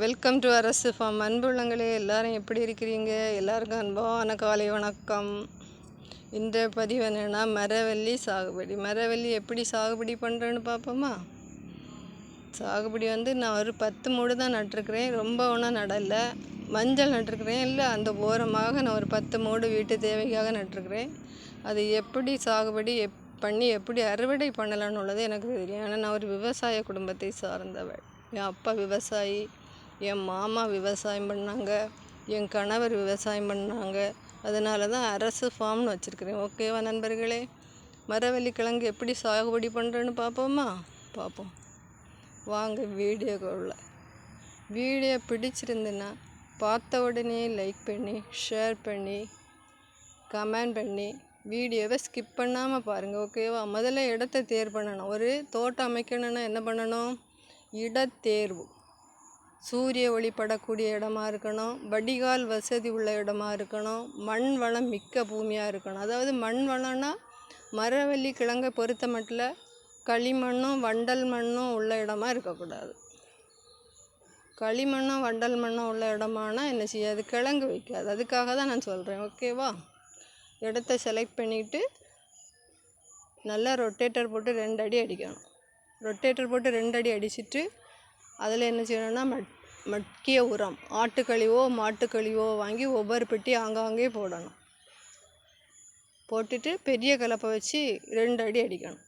Welcome to அரசு form. அன்புள்ளங்களே எல்லாரும் எப்படி இருக்கிறீங்க? எல்லாருக்கும் அன்பான காலை வணக்கம். இந்த பதிவு என்னென்னா மரவள்ளி சாகுபடி. மரவள்ளி எப்படி சாகுபடி பண்ணுறேன்னு பார்ப்போமா? சாகுபடி வந்து நான் ஒரு பத்து மூடு தான் நட்டிருக்கிறேன். ரொம்ப ஒன்றும் நடலை. மஞ்சள் நட்டிருக்கிறேன். இல்லை அந்த ஓரமாக நான் ஒரு பத்து மூடு வீட்டு தேவைக்காக நட்டிருக்கிறேன். அது எப்படி சாகுபடி எப் பண்ணி எப்படி அறுவடை பண்ணலான்னு உள்ளது எனக்கு தெரியும். ஏன்னா நான் ஒரு விவசாய குடும்பத்தை சார்ந்தவள். என் அப்பா விவசாயி. என் மாமா விவசாயம் பண்ணாங்க என் கணவர் விவசாயம் பண்ணாங்க. அதனால தான் அரசு ஃபார்ம்னு வச்சுருக்கிறேன். ஓகேவா நண்பர்களே? மரவள்ளி கிழங்கு எப்படி சாகுபடி பண்ணுறேன்னு பார்ப்போமா? பார்ப்போம். வாங்க வீடியோக்குள்ள. வீடியோ பிடிச்சிருந்துன்னா பார்த்த உடனே லைக் பண்ணி ஷேர் பண்ணி கமெண்ட் பண்ணி வீடியோவை ஸ்கிப் பண்ணாமல் பாருங்கள் ஓகேவா? முதல்ல இடத்த தேர்வு பண்ணணும். ஒரு தோட்டம் அமைக்கணும்னா என்ன பண்ணணும்? இடத்தேர்வு. சூரிய ஒளி படக்கூடிய இடமா இருக்கணும் வடிகால் வசதி உள்ள இடமா இருக்கணும் மண் வளம் மிக்க பூமியாக இருக்கணும். அதாவது மண் வளம்னா மரவள்ளி கிழங்கை பொறுத்த மட்டில் களிமண்ணும் வண்டல் மண்ணும் உள்ள இடமா இருக்கக்கூடாது. களிமண்ணும் வண்டல் மண்ணும் உள்ள இடமானா என்ன செய்யாது? கிழங்கு வைக்காது. அதுக்காக தான் நான் சொல்கிறேன் ஓகேவா இடத்த செலக்ட் பண்ணிவிட்டு நல்லா ரொட்டேட்டர் போட்டு ரெண்டு அடி அடிக்கணும். ரொட்டேட்டர் போட்டு ரெண்டு அடி அடிச்சுட்டு அதில் என்ன செய்யணும்னா மட் மட்கிய உரம் ஆட்டுக்கழிவோ மாட்டுக்கழிவோ வாங்கி ஒவ்வொரு பெட்டி ஆங்காங்கே போடணும். போட்டுட்டு பெரிய கலப்பை வச்சு ரெண்டு அடி அடிக்கணும்.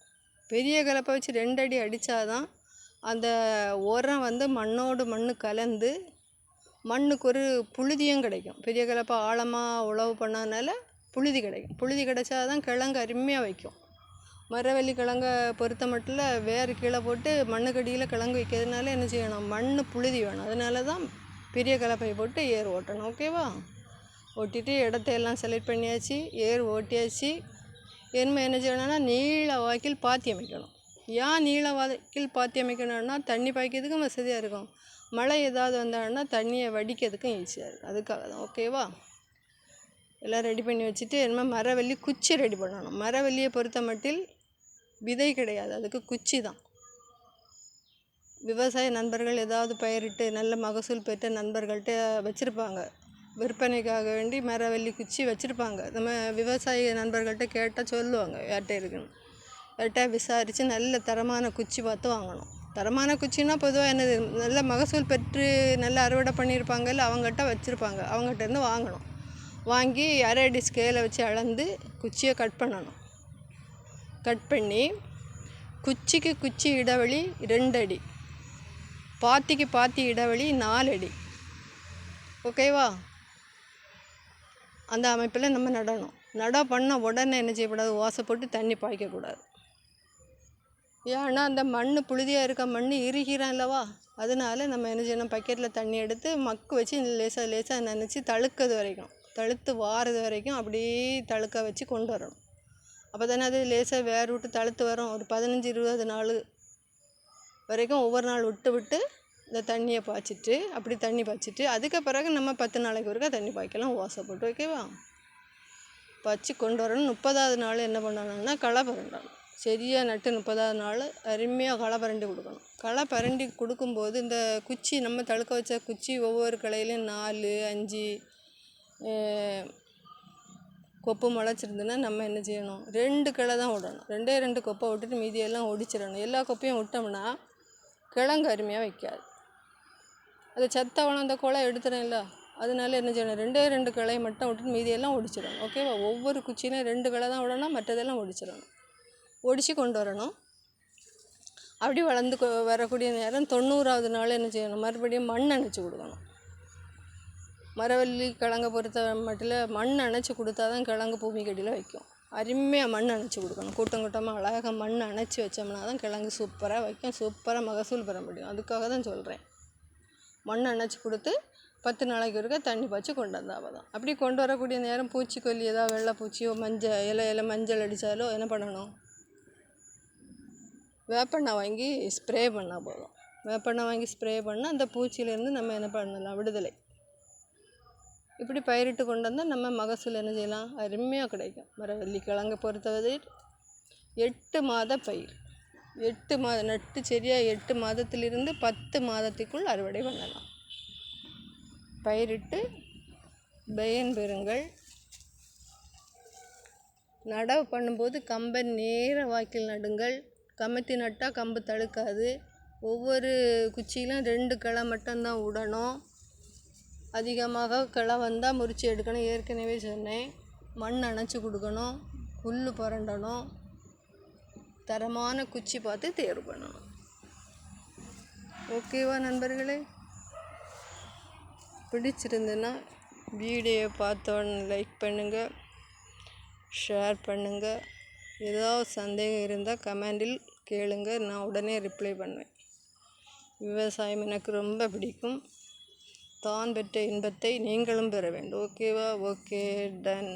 பெரிய கலப்பை வச்சு ரெண்டு அடி அடித்தாதான் அந்த உரம் வந்து மண்ணோடு மண் கலந்து மண்ணுக்கு ஒரு புழுதியும் கிடைக்கும். பெரிய கலப்பை ஆழமாக உழவு பண்ணதுனால புழுதி கிடைக்கும். புழுதி கிடைச்சா தான் கிழங்கு அருமையாக வைக்கும். மரவள்ளி கிழங்க பொறுத்த மட்டும் வேறு கீழே போட்டு மண்ணுக்கடியில் கிழங்கு வைக்கிறதுனால என்ன செய்யணும்? மண் புழுதி வேணும். அதனால தான் பெரிய கலப்பை போட்டு ஏர் ஓட்டணும். ஓகேவா ஓட்டிட்டு இடத்தையெல்லாம் எல்லாம் செலக்ட் பண்ணியாச்சு. ஏர் ஓட்டியாச்சு. இனிமே என்ன செய்யணும்னா நீள வாக்கில் பாத்தி அமைக்கணும். ஏன் நீள வாக்கில் பாத்தி அமைக்கணும்னா தண்ணி பாய்க்கிறதுக்கும் வசதியாக இருக்கும். மழை ஏதாவது வந்தாங்கன்னா தண்ணியை வடிக்கிறதுக்கும் ஈஸியாக இருக்கும். அதுக்காக தான். ஓகேவா எல்லாம் ரெடி பண்ணி வச்சுட்டு இனிமேல் மரவள்ளி குச்சி ரெடி பண்ணணும். மரவள்ளியை பொறுத்த மட்டில் விதை கிடையாது. அதுக்கு குச்சி தான். விவசாய நண்பர்கள் ஏதாவது பயிரிட்டு நல்ல மகசூல் பெற்ற நண்பர்கள்ட்ட வச்சுருப்பாங்க. விற்பனைக்காக வேண்டி மரவள்ளி குச்சி வச்சுருப்பாங்க. நம்ம விவசாய நண்பர்கள்ட்ட கேட்டால் சொல்லுவாங்க யார்கிட்ட இருக்குன்னு. யார்கிட்ட விசாரித்து நல்ல தரமான குச்சி பார்த்து வாங்கணும். தரமான குச்சின்னா பொதுவாக என்னது? நல்ல மகசூல் பெற்று நல்ல அறுவடை பண்ணியிருப்பாங்கல்ல அவங்ககிட்ட வச்சுருப்பாங்க. அவங்ககிட்ட இருந்து வாங்கணும். வாங்கி அரை அடி ஸ்கேலை வச்சு அளந்து குச்சியை கட் பண்ணணும். கட் பண்ணி குச்சிக்கு குச்சி இடைவெளி ரெண்டு அடி பாத்திக்கு பாத்தி இடைவெளி நாலு அடி. ஓகேவா அந்த அமைப்பில் நம்ம நடணும். நட பண்ண உடனே என்ன செய்யக்கூடாது? ஓசை போட்டு தண்ணி பாய்க்கக்கூடாது. ஏன்னா அந்த மண் புழுதியாக இருக்க மண் இறுகிறான் அல்லவா? அதனால நம்ம என்ன செய்யணும்? பக்கெட்டில் தண்ணி எடுத்து மக்கு வச்சு லேசாக லேசாக நினச்சி தழுக்கிறது வரைக்கும். தழுத்து வாரது வரைக்கும் அப்படியே தழுக்க வச்சு கொண்டு வரணும். அப்போ தானே அது லேசாக வேர் விட்டு தழுத்து வரும். ஒரு பதினஞ்சு இருபது நாள் வரைக்கும் ஒவ்வொரு நாள் விட்டு விட்டு இந்த தண்ணியை பாய்ச்சிட்டு அப்படி தண்ணி பாய்ச்சிட்டு அதுக்கு பிறகு நம்ம பத்து நாளைக்கு ஒருக்கா தண்ணி பாய்க்கலாம். ஓசை போட்டு ஓகேவா பாய்ச்சி கொண்டு வரணும். முப்பதாவது நாள் என்ன பண்ணணும்னா களை பரண்டணும் சரியாக நட்டு முப்பதாவது நாள் அருமையாக களை பரண்டி கொடுக்கணும். களை பரண்டி கொடுக்கும்போது இந்த குச்சி நம்ம தழுக்க வச்ச குச்சி ஒவ்வொரு களையிலையும் நாலு அஞ்சு கொப்பு முளைச்சிருந்துன்னா நம்ம என்ன செய்யணும்? ரெண்டு கிளை தான் விடணும். ரெண்டே ரெண்டு கொப்பை விட்டுட்டு மீதியெல்லாம் ஒடிச்சிடணும். எல்லா கொப்பையும் விட்டோம்னா கிழங்கு அருமையாக வைக்காது. அது செத்த வளர்ந்த குலை எடுத்துறேன்ல அதனால என்ன செய்யணும்? ரெண்டே ரெண்டு கிளையை மட்டும் விட்டுட்டு மீதியெல்லாம் ஒடிச்சிடணும். ஓகேவா ஒவ்வொரு குச்சியிலையும் ரெண்டு கிளை தான் விடணும். மற்றதெல்லாம் ஒடிச்சிடணும். ஒடிச்சு கொண்டு வரணும். அப்படி வளர்ந்து வரக்கூடிய நேரம் தொண்ணூறாவது நாள் என்ன செய்யணும்? மறுபடியும் மண் அணைச்சி கொடுக்கணும். மரவள்ளி கிழங்க பொறுத்த மட்டில் மண் அணைச்சி கொடுத்தா தான் கிழங்கு பூமி கடியில் வைக்கும். அருமையாக மண் அணைச்சி கொடுக்கணும். கூட்டம் கூட்டமாக அழகாக மண் அணைச்சி வச்சோம்னா தான் கிழங்கு சூப்பராக வைக்கும். சூப்பராக மகசூல் பெற முடியும். அதுக்காக தான் சொல்கிறேன் மண் அணைச்சி கொடுத்து பத்து நாளைக்கு ஒருக்கா தண்ணி பாய்ச்சி கொண்டு வந்தால் தான் அப்படி கொண்டு வரக்கூடிய நேரம் பூச்சிக்கொல்லி ஏதாவது வெள்ளை பூச்சியோ மஞ்சள் இலை இலை மஞ்சள் அடித்தாலோ என்ன பண்ணணும்? வேப்பெண்ணெய் வாங்கி ஸ்ப்ரே பண்ணால் போதும். வேப்பெண்ணெய் வாங்கி ஸ்ப்ரே பண்ணால் அந்த பூச்சியிலேருந்து நம்ம என்ன பண்ணலாம்? விடுதலை. இப்படி பயிரிட்டு கொண்டு வந்தால் நம்ம மகசூல் என்ன செய்யலாம்? அருமையாக கிடைக்கும். மரவள்ளி கிழங்கை பொறுத்தவரை எட்டு மாத பயிர். எட்டு மாத நட்டு சரியாக எட்டு மாதத்திலிருந்து பத்து மாதத்துக்குள் அறுவடை பண்ணலாம். பயிரிட்டு பயன் பெறுங்கள். நடவு பண்ணும்போது கம்பை நேர வாக்கில் நடுங்கள். கமத்தி நட்டால் கம்பு தழுக்காது. ஒவ்வொரு குச்சியிலும் ரெண்டு களை மட்டும்தான் விடணும் அதிகமாக கிளை வந்தால் முறித்து எடுக்கணும். ஏற்கனவே சொன்னேன். மண் அணைச்சி கொடுக்கணும். புல் புரண்டணும். தரமான குச்சி பார்த்து தேர்வு பண்ணணும். ஓகேவா நண்பர்களே? பிடிச்சிருந்துன்னா வீடியோ பார்த்தோன்னு லைக் பண்ணுங்கள் ஷேர் பண்ணுங்கள் ஏதாவது சந்தேகம் இருந்தால் கமெண்டில் கேளுங்க. நான் உடனே ரிப்ளை பண்ணுவேன். விவசாயம் எனக்கு ரொம்ப பிடிக்கும். தான் பெற்ற இன்பத்தை நீங்களும் பெற வேண்டும். ஓகேவா? Okay done.